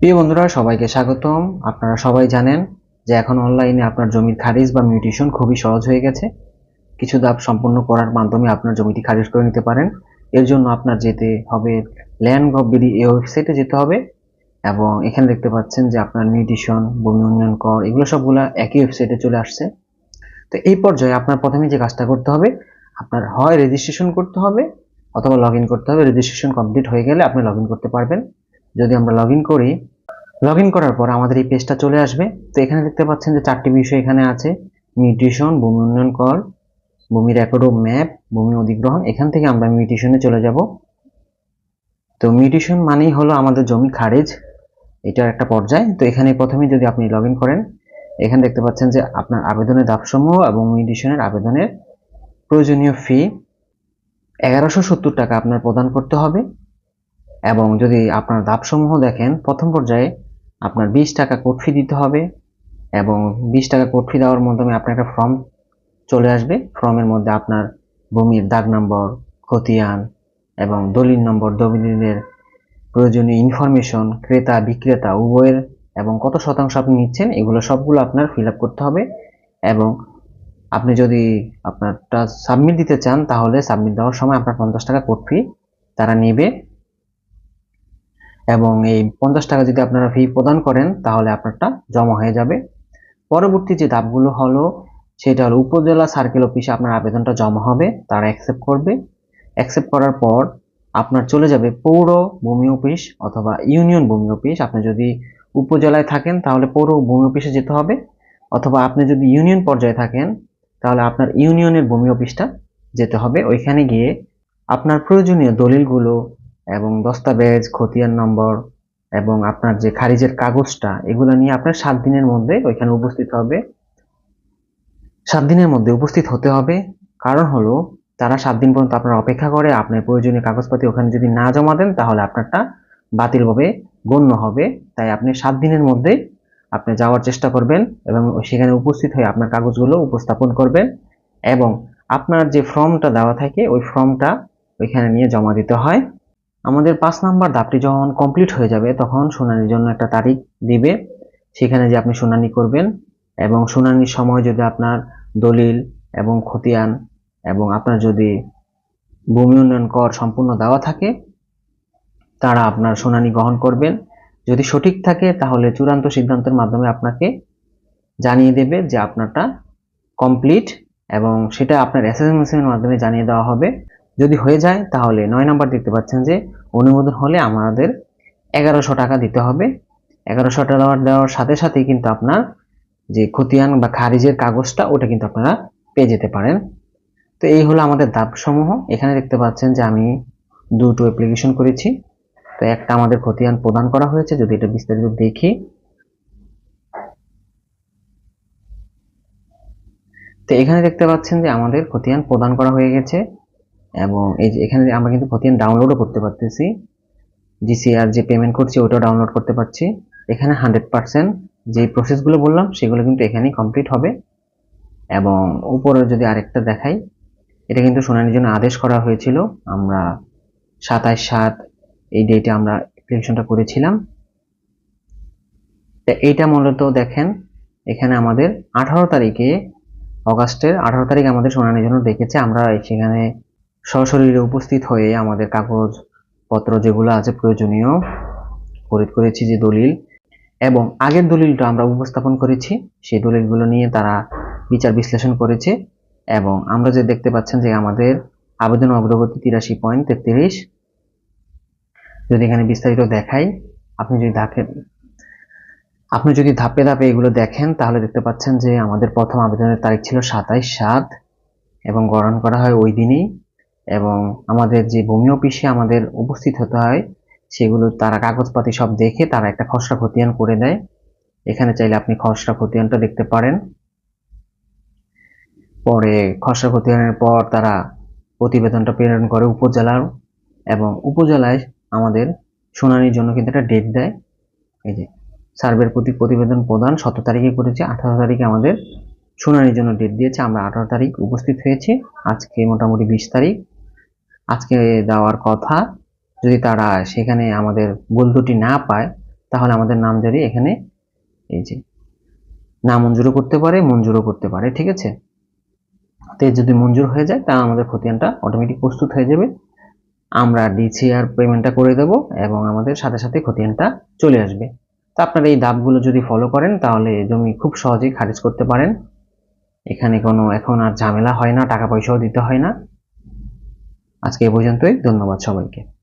প্রিয় বন্ধুরা, সবাইকে স্বাগতম। আপনারা সবাই জানেন যে এখন অনলাইনে আপনার জমির খারিজ বা মিউটেশন খুবই সহজ হয়ে গেছে। কিছু ধাপ সম্পন্ন করার মাধ্যমে আপনার জমিটি খারিজ করে নিতে পারেন। এর জন্য আপনার যেতে হবে ল্যান্ড গভ বিডি এই ওয়েবসাইটে যেতে হবে এবং এখানে দেখতে পাচ্ছেন যে আপনার মিউটেশন, ভূমি উন্নয়ন কর, এগুলো সবগুলো একই ওয়েবসাইটে চলে আসছে। তো এই পর্যায়ে আপনার প্রথমে যে কাজটা করতে হবে, আপনার হয় রেজিস্ট্রেশন করতে হবে অথবা লগ করতে হবে। রেজিস্ট্রেশন কমপ্লিট হয়ে গেলে আপনি লগ করতে পারবেন। যদি আমরা লগ করি লগ করার পর আমাদের এই পেজটা চলে আসবে। তো এখানে দেখতে পাচ্ছেন যে চারটি বিষয় এখানে আছে। মিউটেশন ভূমি উন্নয়ন কর, ভূমি রেকর্ড ও ম্যাপ ভূমি অধিগ্রহণ। এখান থেকে আমরা মিউটেশনে চলে যাব। তো মিউটেশন মানেই হলো আমাদের জমি খারেজ। এটার একটা পর্যায়। তো এখানে প্রথমে যদি আপনি লগ করেন, এখানে দেখতে পাচ্ছেন যে আপনার আবেদনের দাবসমূহ এবং মিউটেশনের আবেদনের প্রয়োজনীয় ফি এগারোশো সত্তর টাকা আপনার প্রদান করতে হবে। এবং যদি আপনার দাবসমূহ দেখেন, প্রথম পর্যায়ে আপনার বিশ টাকা কোড ফি দিতে হবে এবং বিশ টাকা কোড ফি দেওয়ার মাধ্যমে আপনার একটা ফর্ম চলে আসবে। ফর্মের মধ্যে আপনার ভূমির দাগ নম্বর, খতিয়ান এবং দলিল নম্বর, দলিলের প্রয়োজনীয় ইনফরমেশন ক্রেতা, বিক্রেতা, উভয়ের এবং কত শতাংশ আপনি নিচ্ছেন, এগুলো সবগুলো আপনার ফিল করতে হবে এবং আপনি যদি আপনারটা সাবমিট দিতে চান, তাহলে সাবমিট দেওয়ার সময় আপনার পঞ্চাশ টাকা কোড ফি তারা নেবে। এবং এই পঞ্চাশ টাকা যদি আপনারা ফি প্রদান করেন, তাহলে আপনারটা জমা হয়ে যাবে। পরবর্তী যে ধাপগুলো হলো, সেটা হলো উপজেলা সার্কেল অফিসে আপনার আবেদনটা জমা হবে, তারা অ্যাকসেপ্ট করবে। অ্যাকসেপ্ট করার পর আপনার চলে যাবে পৌর ভূমি অফিস অথবা ইউনিয়ন ভূমি অফিস আপনি যদি উপজেলায় থাকেন, তাহলে পৌর ভূমি অফিসে যেতে হবে। অথবা আপনি যদি ইউনিয়ন পর্যায়ে থাকেন, তাহলে আপনার ইউনিয়নের ভূমি অফিসটা যেতে হবে। ওইখানে গিয়ে আপনার প্রয়োজনীয় দলিলগুলো এবং দস্তাবেজ, খতিয়ান নম্বর এবং আপনার যে খারিজের কাগজটা, এগুলো নিয়ে আপনার সাত দিনের মধ্যে ওইখানে উপস্থিত হবে। সাত দিনের মধ্যে উপস্থিত হতে হবে। কারণ হলো, তারা সাত দিন পর্যন্ত আপনার অপেক্ষা করে, আপনার প্রয়োজনীয় কাগজপাতি ওখানে যদি না জমা দেন, তাহলে আপনারটা বাতিলভাবে গণ্য হবে। তাই আপনি সাত দিনের মধ্যে আপনি যাওয়ার চেষ্টা করবেন এবং সেখানে উপস্থিত হয়ে আপনার কাগজগুলো উপস্থাপন করবেন এবং আপনার যে ফর্মটা দেওয়া থাকে, ওই ফর্মটা ওইখানে নিয়ে জমা দিতে হয়। আমাদের পাঁচ নাম্বার ধাপটি যখন কমপ্লিট হয়ে যাবে, তখন শুনানির জন্য একটা তারিখ দিবে। সেখানে যে আপনি শুনানি করবেন এবং শুনানির সময় যদি আপনার দলিল এবং খতিয়ান এবং আপনার যদি ভূমি উন্নয়ন কর সম্পূর্ণ দেওয়া থাকে, তারা আপনার শুনানি গ্রহণ করবেন। যদি সঠিক থাকে, তাহলে চূড়ান্ত সিদ্ধান্তের মাধ্যমে আপনাকে জানিয়ে দেবে যে আপনারটা কমপ্লিট এবং সেটা আপনার এর মাধ্যমে জানিয়ে দেওয়া হবে। যদি হয়ে যায়, তাহলে নয় নাম্বার দেখতে পাচ্ছেন যে, অনুমোদন হলে আমাদের এগারোশো টাকা দিতে হবে। এগারোশো টাকা দেওয়ার সাথে সাথেই কিন্তু আপনার যে খতিয়ান বা খারিজের কাগজটা, ওটা কিন্তু আপনারা পেয়ে যেতে পারেন। তো এই হলো আমাদের ধাপসমূহ। এখানে দেখতে পাচ্ছেন যে আমি দুটো অ্যাপ্লিকেশন করেছি। তো একটা আমাদের খতিয়ান প্রদান করা হয়েছে, যদি এটা বিস্তারিত দেখি। তো এখানে দেখতে পাচ্ছেন যে আমাদের খতিয়ান প্রদান করা হয়ে গেছে। এবং এই যে এখানে আমরা কিন্তু প্রতিদিন ডাউনলোডও করতে পারতেছি। জিসিআর যে পেমেন্ট করছি, ওটাও ডাউনলোড করতে পারছি। এখানে হান্ড্রেড পার্সেন্ট যে প্রসেসগুলো বললাম, সেগুলো কিন্তু এখানেই কমপ্লিট হবে। এবং উপরে যদি আরেকটা দেখাই, এটা কিন্তু শুনানির জন্য আদেশ করা হয়েছিল। আমরা সাতাশ সাত এই ডেটে আমরা অ্যাপ্লিকেশনটা করেছিলাম। এইটা মূলত দেখেন, এখানে আমাদের আঠারো তারিখে, অগাস্টের আঠারো তারিখ আমাদের শুনানির জন্য ডেকেছে। আমরা সেখানে সশরীরে উপস্থিত হয়ে আমাদের কাগজপত্র যেগুলো আছে প্রয়োজনীয় খরিদ করেছি যে দলিল, এবং আগের দলিলটা আমরা উপস্থাপন করেছি, সেই দলিলগুলো নিয়ে তারা বিচার বিশ্লেষণ করেছে, এবং আমরা যে দেখতে পাচ্ছেন যে আমাদের আবেদন অগ্রগতি তিরাশি পয়েন্ট তেত্রিশ। যদি এখানে বিস্তারিত দেখাই, আপনি যদি ধাপে, আপনি যদি ধাপে ধাপে এগুলো দেখেন, তাহলে দেখতে পাচ্ছেন যে আমাদের প্রথম আবেদনের তারিখ ছিল সাতাইশ সাত, এবং গ্রহণ করা হয় ওই দিনই। এবং আমাদের যে ভূমি অফিসে আমাদের উপস্থিত হতে হয়, সেগুলো তারা কাগজপাতি সব দেখে তারা একটা খসড়া খতিয়ান করে দেয়। এখানে চাইলে আপনি খসড়া খতিয়ানটা দেখতে পারেন। পরে খসড়া খতিয়ানের পর তারা প্রতিবেদনটা প্রেরণ করে উপজেলার এবং উপজেলায় আমাদের শুনানির জন্য কিন্তু একটা ডেট দেয়। এই যে সার্ভের প্রতি প্রতিবেদন প্রদান সত তারিখে করেছে, আঠারো তারিখে আমাদের শুনানির জন্য ডেট দিয়েছে। আমরা আঠারো তারিখ উপস্থিত হয়েছি। আজকে মোটামুটি বিশ তারিখ। আজকে দেওয়ার কথা। যদি তারা সেখানে আমাদের ত্রুটি না পায়, তাহলে আমাদের নাম নামজারি এখানে এই যে, না মঞ্জুরও করতে পারে, মঞ্জুরও করতে পারে, ঠিক আছে? তো যদি মঞ্জুর হয়ে যায় তা আমাদের খতিয়ানটা অটোমেটিক প্রস্তুত হয়ে যাবে। আমরা ডিসিআর পেমেন্টটা করে দেব এবং আমাদের সাথে সাথে খতিয়ানটা চলে আসবে। তো আপনারা এই দাবগুলো যদি ফলো করেন, তাহলে জমি খুব সহজেই খারিজ করতে পারেন। এখানে কোনো এখন আর ঝামেলা হয় না, টাকা পয়সাও দিতে হয় না। আজকে এ পর্যন্তই ধন্যবাদ সবাইকে।